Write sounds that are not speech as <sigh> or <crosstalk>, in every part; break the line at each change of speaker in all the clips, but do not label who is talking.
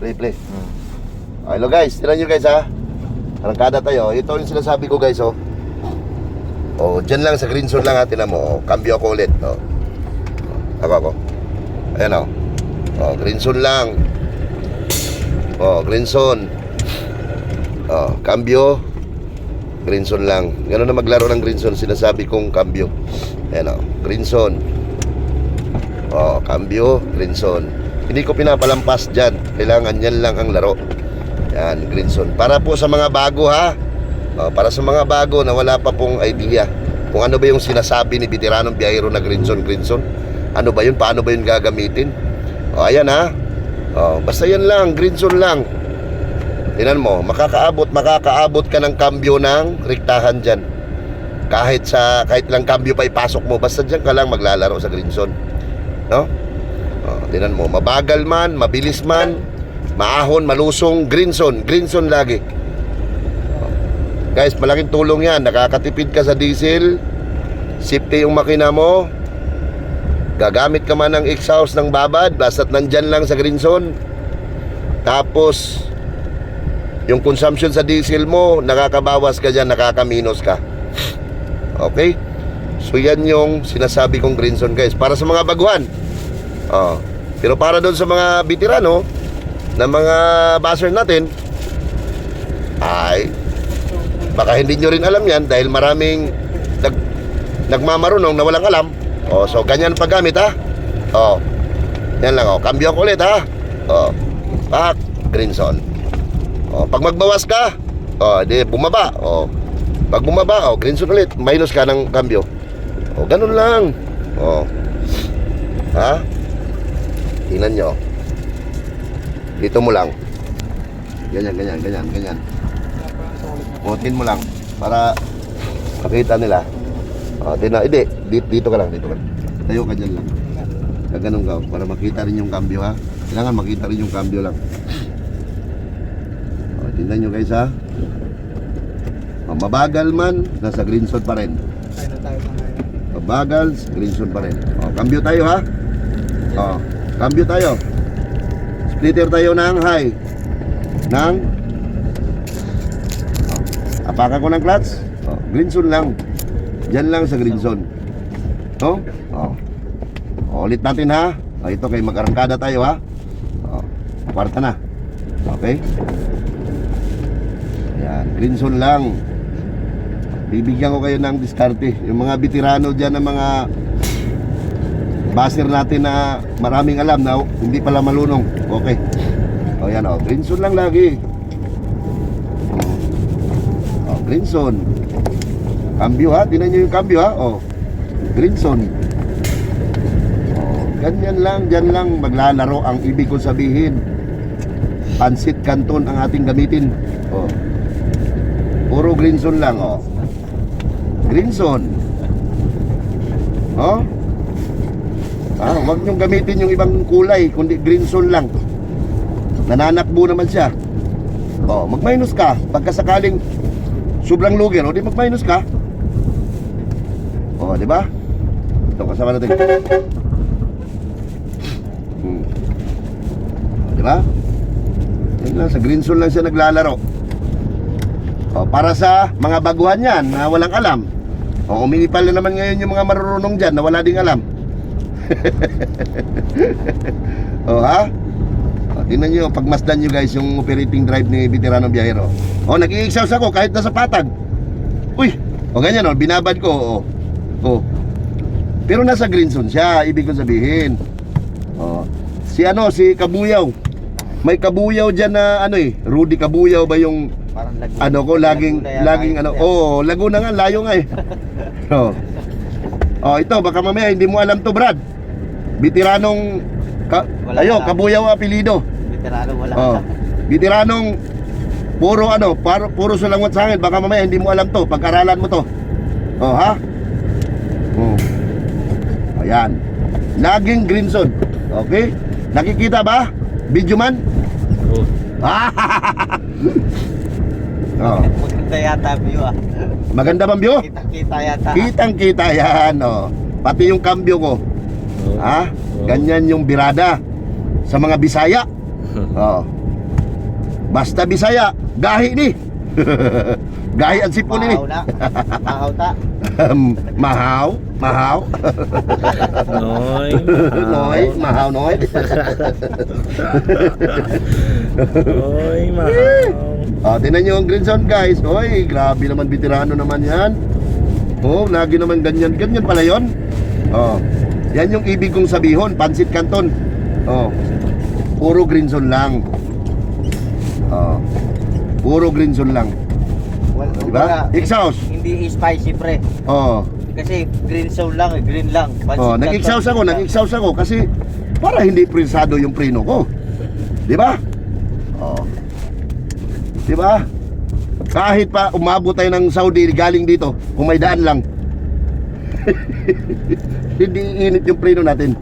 Play, play. Ah, Hello guys, tinan nyo guys ha. Arangkada tayo. Ito yung sinasabi ko guys oh. Oh, dyan lang sa green zone lang ha. Tinan mo. Oh, cambio ako ulit. Oh. Ako ako. Ayan oh. Oh, green zone lang. Oh, green zone. Oh, cambio. Green zone lang. Ganun na maglaro ng green zone. Sinasabi kong cambio. Ayan oh. Green zone. Oh, cambio, green zone. Hindi ko pinapalampas dyan. Kailangan yan lang ang laro. Yan, green zone. Para po sa mga bago ha. Oh, para sa mga bago na wala pa pong idea kung ano ba yung sinasabi ni Veteranong Biyahero na green zone, green zone. Ano ba yun? Paano ba yun gagamitin? O, ayan ha. O, basta yan lang, green zone lang. Tingnan mo, makakaabot, makakaabot ka ng kambyo ng rektahan dyan. Kahit sa, kahit lang kambyo pa ipasok mo, basta dyan ka lang maglalaro sa green zone. No? O, tingnan mo, mabagal man, mabilis man, maahon, malusong, green zone, green zone lagi. Guys, malaking tulong yan. Nakakatipid ka sa diesel. Safety yung makina mo. Gagamit ka man ng exhaust ng babad. Basta't nandyan lang sa green zone. Tapos, yung consumption sa diesel mo, nakakabawas ka dyan, nakakaminos ka. Okay? So, yan yung sinasabi kong green zone, guys. Para sa mga baguhan. Oh. Pero para doon sa mga veterano, na mga buzzer natin, ay baka hindi nyo rin alam yan dahil maraming nag, nagmamarunong na walang alam. O, so ganyan paggamit ha. O, yan lang o. Kambyo ko ulit ha. O, pak, green zone. O, pag magbawas ka, o, di bumaba. O, pag bumaba, o, green zone ulit. Minus ka ng kambyo. O, ganun lang. O, ha? Tingnan nyo. Dito mo lang. Ganyan, ganyan, ganyan, ganyan. Putin mo lang para makita nila. Oh, di na, hindi, dito, dito ka lang, dito ka. Tayo ka dyan lang. Gaganon ka para makita rin yung cambio ha. Kailangan makita rin yung cambio lang. Oh, tingnan nyo guys ha. Oh, mabagal man, nasa green zone pa rin. Mabagal, green zone pa rin. Oh, cambio tayo ha. Oh, cambio tayo. Splitter tayo ng high. Ng Apakan ko ng clutch. Oh, green zone lang. Diyan lang sa green zone. No? Oh. oh. Ulit natin ha. Oh, ito kay mag-arangkada tayo ha. Oh. Kwarta na. Okay? Ayan, green zone lang. Bibigyan ko kayo ng diskarte. Yung mga veterano dyan ng mga baser natin na maraming alam na hindi pala malunong. Okay. O yan o, green zone lang lagi. Oh, green zone. Cambio ha, tinan nyo yung cambio ha. Oh, green zone. Oh, ganyan lang, dyan lang maglalaro ang ibig ko sabihin. Pansit canton ang ating gamitin. Oh. Puro green zone lang, oh. Green zone. Oh. Ah, wag niyong gamitin yung ibang kulay, kundi green zone lang. Nananakbo naman siya. Oh, mag-minus ka pagka sakaling sobrang lugi, no? Di mag-minus ka. Oh, di ba? Ito kasama natin. Hmm. Di ba? Yan lang, sa green zone lang siya naglalaro. Oh, para sa mga baguhan yan na walang alam. Oh, uminipal na naman ngayon yung mga marurunong dyan na wala ding alam. <laughs> oh, ha? O, tingnan nyo, pagmasdan nyo guys yung operating drive ni Veterano Biyahero. O, nag-i-exhaust ako kahit nasa patag. Uy, o ganyan o, binabad ko. O, o. Pero nasa green zone siya, ibig ko sabihin. O, si ano, si Kabuyaw. May Kabuyaw dyan na ano eh, Rudy Kabuyaw ba yung
Parang Laguna.
ano ko, laging,
Laguna
laging ano, oh, Laguna nga, layo nga eh. <laughs> oh. oh, ito, baka mamaya hindi mo alam to, Brad. Veteranong, ka,
Wala
ayo,
ka.
Kabuyaw apelido.
Veterano wala.
Oh. Veteranong puro ano, paro, puro sulangot sa akin. Baka mamaya hindi mo alam to. Pag-aralan mo to. Oh, ha? Oh. Ayan. Laging green zone. Okay? Nakikita ba? Video man?
Oh. <laughs>
oh.
Maganda yata view ah.
Maganda bang view?
Kita-kita yata.
Kitang kita yan. Oh. Pati yung cambio ko. Ha?
Oh.
Ganyan yung birada sa mga Bisaya. <laughs> Oh. Basta Bisaya, gahi ni. <laughs> gahi ang sipon ni.
Mahaw na. Mahaw ta. <laughs>
mahaw, mahaw.
Noy.
noy, mahaw noy.
Noy, mahal.
Ah, tinan nyo ang green zone guys. Oy, grabe naman veterano naman yan. Oh, lagi naman ganyan. Ganyan pala yon. Oh. Yan yung ibig kong sabihon, Pansit Canton. Oh. Puro green zone lang. Oh. Puro green zone lang.
Wal,
Diba?
wala.
Exhaust.
Hindi spicy pre.
Oh.
Kasi green zone lang eh. Green lang. Pansit
Oh, nag-exhaust ako, nag-exhaust ako kasi para hindi presado yung preno ko. Di ba? Oh. Di ba? Kahit pa umabot tayo ng Saudi galing dito, kung may daan lang. <laughs> hindi init yung preno natin.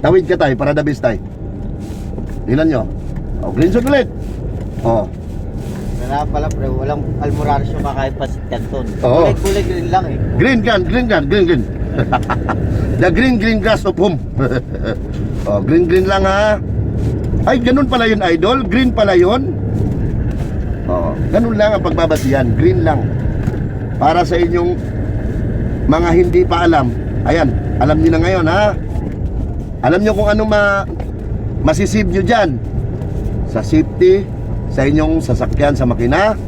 Tawid ka tayo para the best tayo. Tingnan nyo. Oh, green zone ulit. Oh,
Wala pala pre. Walang almoranas yung kakain pansit canton.
Oo.
Kulay-kulay green lang eh.
green gun, green gun, green green. <laughs> the green green grass of home. <laughs> oh, green green lang ha. Ay, ganun pala yun, idol. Green pala yun. Oo, ganun lang ang pagbabasihan. Green lang. Para sa inyong mga hindi pa alam. Ayan, alam niyo na ngayon ha. Alam niyo kung ano ma masisib niyo diyan sa safety sa inyong sasakyan sa makina.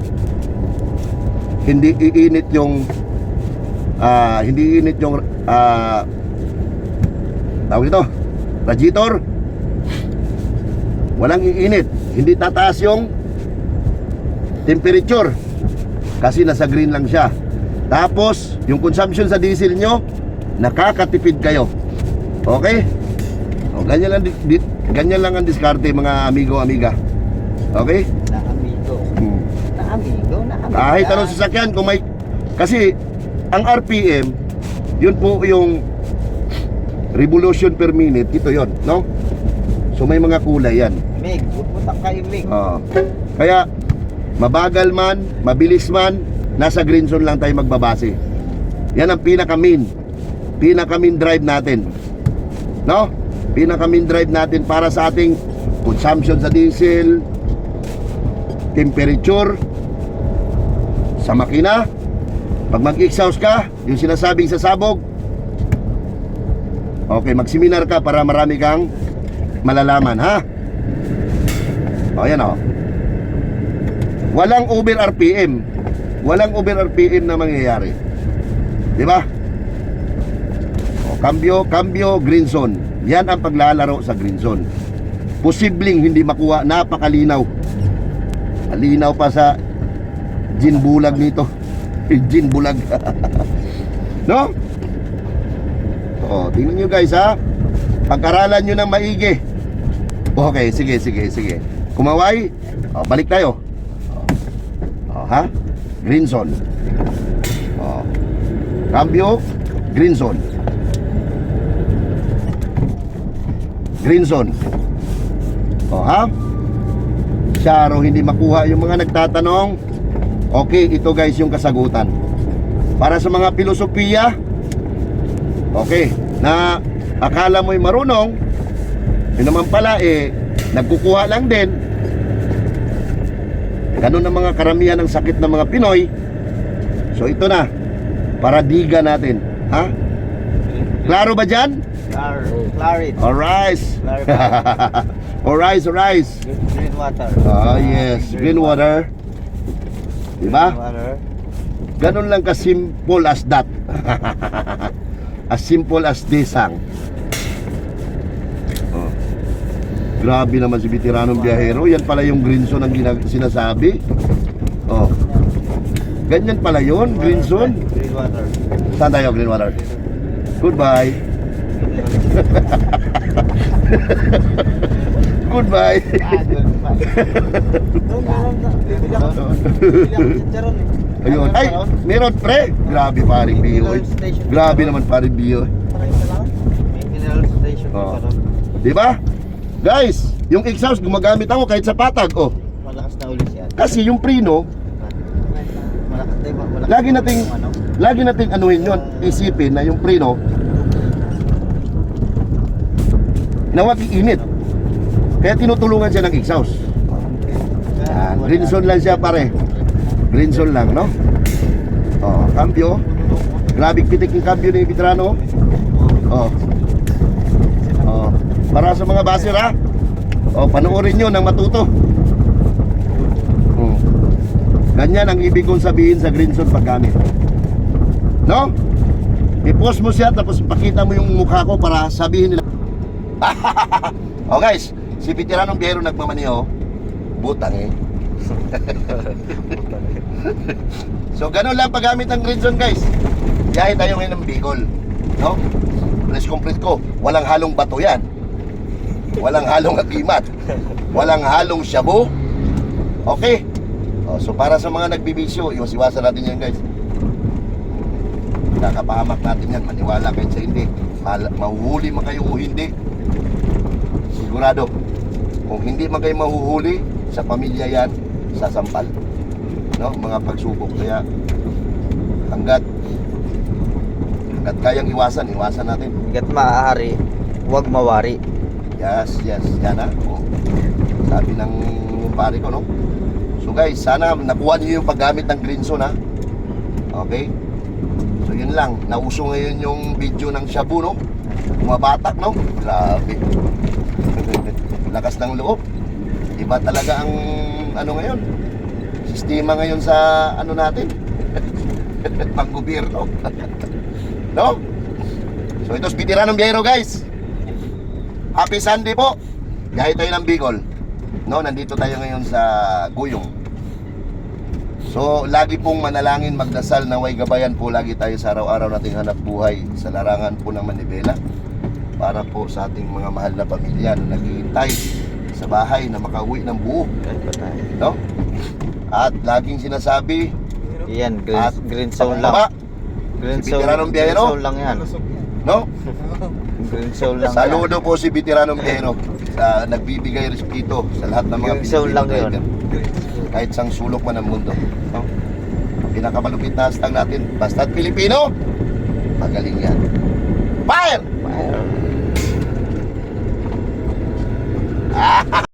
Hindi iinit yung ah, hindi iinit yung ah tawag ito, radiator. Walang iinit. Hindi tataas yung temperature kasi nasa green lang siya. Tapos, yung consumption sa diesel nyo, nakakatipid kayo. Okay? O, ganyan lang, di- ganyan lang ang diskarte mga amigo, amiga. Okay?
Na amigo.
Hmm.
Na amigo. Na amigo.
Kahit anong sasakyan, kung may... Kasi, ang RPM, yun po yung revolution per minute. Ito yon no? So, may mga kulay yan.
Mig. Putang kayo Mig.
Oo. Kaya, mabagal man, mabilis man, nasa green zone lang tayo magbabase. Yan ang pinaka-main. Pinaka-main drive natin. No? Pinaka-main drive natin para sa ating consumption sa diesel, temperature, sa makina, pag mag-exhaust ka, yung sinasabing sa sabog, okay, mag-seminar ka para marami kang malalaman, ha? O, yan o. Walang over RPM. Walang over RPM na mangyayari. Di ba? O, cambio, cambio, green zone. Yan ang paglalaro sa green zone. Posibleng hindi makuha, napakalinaw. Malinaw pa sa gin bulag nito. <laughs> gin bulag. <laughs> no? O, tingnan nyo guys ha. Pag-aralan nyo ng maigi. Okay, sige, sige, sige. Kumaway, o, balik tayo. O, ha? Green zone. O. Cambio, green zone. Green zone. O, ha? Syaro, hindi makuha yung mga nagtatanong. Okay, ito guys yung kasagutan. Para sa mga filosofiya, okay, na akala mo'y marunong, yun naman pala eh, nagkukuha lang din. Ganun ang mga karamihan ng sakit ng mga Pinoy. So ito na, paradiga natin. Ha? Klaro ba dyan?
Clar. Clarit.
Alright. alright, alright.
Green water.
Ah, yes. Green water. Diba?
Green water.
Ganun lang ka-simple as that. <laughs> as simple as this ang. Oh. Grabe naman si veteranong biyahero. Yan pala yung green zone ang sinasabi. Oh. Ganyan pala yun, green zone.
Green water.
Saan tayo, green water? Goodbye. <laughs> Goodbye. <laughs> Ayun. Ay, meron pre. Grabe paring biyo. eh. Grabe naman paring.
May mineral station doon.
Di ba? Guys, yung exhaust gumagamit ako kahit sa patag. Oh.
Malakas na ulit yan.
Kasi yung prino,
Malakas na iba. Malakas
Lagi
na
nating-
ano.
lagi nating anuhin yon, isipin na yung prino na wag iinit. Kaya tinutulungan siya ng exhaust. Yan. Green zone lang siya pare. Green zone lang, no? Oh, cambio. Grabe pitik yung cambio ni Veterano. Oh. Para sa mga baser ha. Oh, panoorin nyo ng matuto. Hmm. Ganyan ang ibig kong sabihin sa green zone paggamit. No? I-post mo siya tapos pakita mo yung mukha ko para sabihin nila. <laughs> oh guys, si Veteranong Biyero nagmamaniho. Butang eh. <laughs> so ganun lang paggamit ng green zone guys. Biyahe tayo ngayon ng Bicol. No? Press complete ko. Walang halong bato yan. Walang halong agimat. Walang halong shabu. Okay? Oh, so para sa mga nagbibisyo, iwas-iwasan natin yan guys. Kakapahamak natin yan, maniwala kayo sa hindi. Mal- mahuhuli man kayo o hindi. Sigurado. Kung hindi man kayo mahuhuli, sa pamilya yan, sasampal. No? Mga pagsubok. Kaya hanggat hanggat kayang iwasan, iwasan natin.
Hanggat maaari, huwag mawari.
Yes, yes. Yan ha. O, sabi ng pare ko, no? So guys, sana nakuha niyo yung paggamit ng green zone, ha? Okay? So yun lang. Nauso ngayon yung video ng Shabu, no? Bumabatak, no? Grabe. <laughs> Lakas ng loob. Iba talaga ang ano ngayon? Sistema ngayon sa ano natin? <laughs> Pang-gobyerno. <laughs> no? So ito, Veteranong Biyero, guys. Happy Sunday po. Gaya tayo ng Bicol. No, nandito tayo ngayon sa Guyong. So, lagi pong manalangin, magdasal na way gabayan po lagi tayo sa araw-araw nating hanap buhay sa larangan po ng Manibela para po sa ating mga mahal na pamilya na naghihintay sa bahay na makauwi ng buo, no? At laging sinasabi,
Yan, green,
at
green
sa
zone lang. Green
si
zone, green zone lang yan.
no? <laughs>
Green zone lang
Saludo po si Veteranong Biyahero sa nagbibigay respeto sa lahat ng mga
Green zone lang yun.
driver. Kahit sang sulok man ng mundo. No? Pinakamalupit na hashtag natin, basta't Pilipino, magaling yan. Fire!
yan. <laughs>